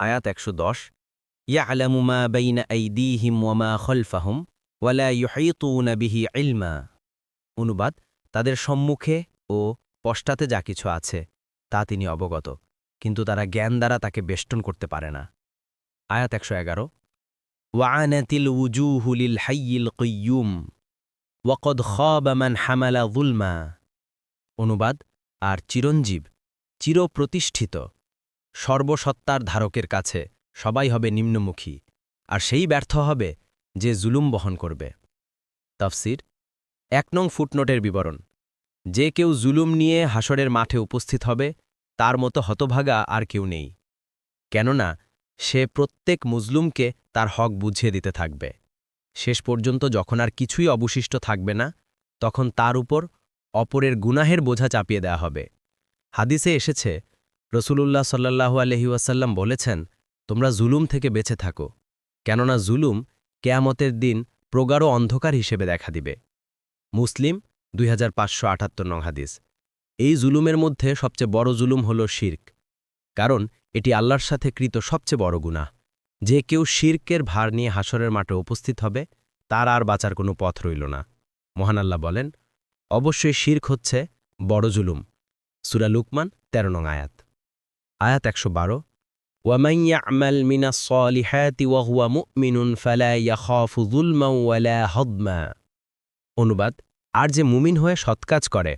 আয়াত একশো দশ, ইয়ালামু মা বাইনা আইদিহিম ওয়ামা খলফাহুম ওয়ালা ইউহাইতুনা বিহি ইলমা। অনুবাদ, তাদের সম্মুখে ও পশ্চাতে যা কিছু আছে, তা তিনি অবগত, কিন্তু তারা জ্ঞান দ্বারা তাকে বেষ্টন করতে পারে না। আয়াত একশো এগারো, ওয়ানাতিল উজুহুলিল হাইয়িল কইয়ুম ওয়াকদ খাবামান হামালা যুলমা। অনুবাদ, আর চিরঞ্জীব, চিরপ্রতিষ্ঠিত। সর্বসত্তার ধারকের কাছে সবাই হবে নিম্নমুখী, আর সেই ব্যর্থ হবে যে জুলুম বহন করবে। তফসির এক নং ফুটনোটের বিবরণ। যে কেউ জুলুম নিয়ে হাসরের মাঠে উপস্থিত হবে, তার মতো হতভাগা আর কেউ নেই। কেননা, সে প্রত্যেক মুজলুমকে তার হক বুঝিয়ে দিতে থাকবে। শেষ পর্যন্ত যখন আর কিছুই অবশিষ্ট থাকবে না, তখন তার উপর অপরের গুনাহের বোঝা চাপিয়ে দেয়া হবে। হাদিসে এসেছে রসুলুল্লাহ সাল্লাহু আলহিউসাল্লাম বলেছেন, তোমরা জুলুম থেকে বেঁচে থাকো, কেননা জুলুম কেয়ামতের দিন প্রগাঢ় অন্ধকার হিসেবে দেখা দিবে। মুসলিম, দুই হাজার পাঁচশো নং হাদিস। এই জুলুমের মধ্যে সবচেয়ে বড় জুলুম হল শির্ক, কারণ এটি আল্লাহর সাথে কৃত সবচেয়ে বড় গুনাহ। যে কেউ শির্কের ভার নিয়ে হাসরের মাঠে উপস্থিত হবে, তার আর বাঁচার কোনো পথ রইল না। মহান আল্লাহ বলেন, অবশ্যই শির্ক হচ্ছে বড় জুলুম। সুরা লুকমান, তেরো নং আয়াত। আয়াত একশো বারো ওয়ামাইয়ামাল মিনা সলিহাতি ওয়াহুয়া মুমিনুন ফালা ইয়াখাফু যুলমা ওয়ালা হদমা অনুবাদ আর যে মুমিন হয়ে সৎকাজ করে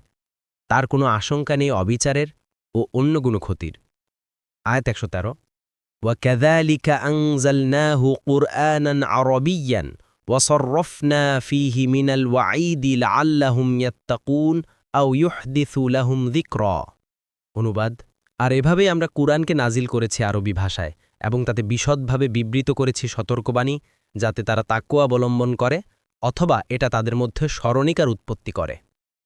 তার কোনো আশঙ্কা নেই অবিচারের ও অন্য কোনো ক্ষতির আয়াত একশো তেরো وكذلك أنزلناه قرآنا عربيا وصرفنا فيه من الوعيد لعلهم يتقون أو يحدث لهم ذكرا অনুবাদ আর এভাবেই আমরা কুরআনকে নাজিল করেছি আরবি ভাষায় এবং তাতে বিশদভাবে বিবৃত করেছি সতর্কবাণী, যাতে তারা তাকুয়া অবলম্বন করে অথবা এটা তাদের মধ্যে স্মরণিকার উৎপত্তি করে।